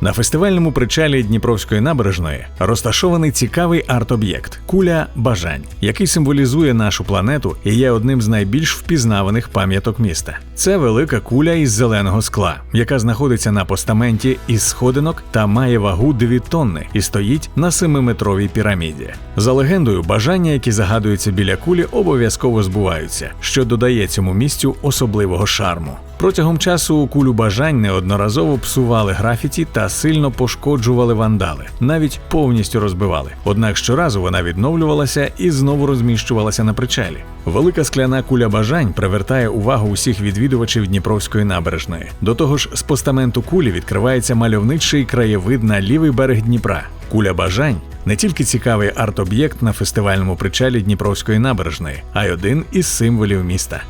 На фестивальному причалі Дніпровської набережної розташований цікавий арт-об'єкт куля бажань, який символізує нашу планету і є одним з найбільш впізнаваних пам'яток міста. Це велика куля із зеленого скла, яка знаходиться на постаменті із сходинок та має вагу 2 тонни і стоїть на 7-метровій піраміді. За легендою, бажання, які загадуються біля кулі, обов'язково збуваються, що додає цьому місцю особливого шарму. Протягом часу кулю бажань неодноразово псували графіті сильно пошкоджували вандали, навіть повністю розбивали. Однак щоразу вона відновлювалася і знову розміщувалася на причалі. Велика скляна куля бажань привертає увагу усіх відвідувачів Дніпровської набережної. До того ж, з постаменту кулі відкривається мальовничий краєвид на лівий берег Дніпра. Куля бажань не тільки цікавий арт-об'єкт на фестивальному причалі Дніпровської набережної, а й один із символів міста.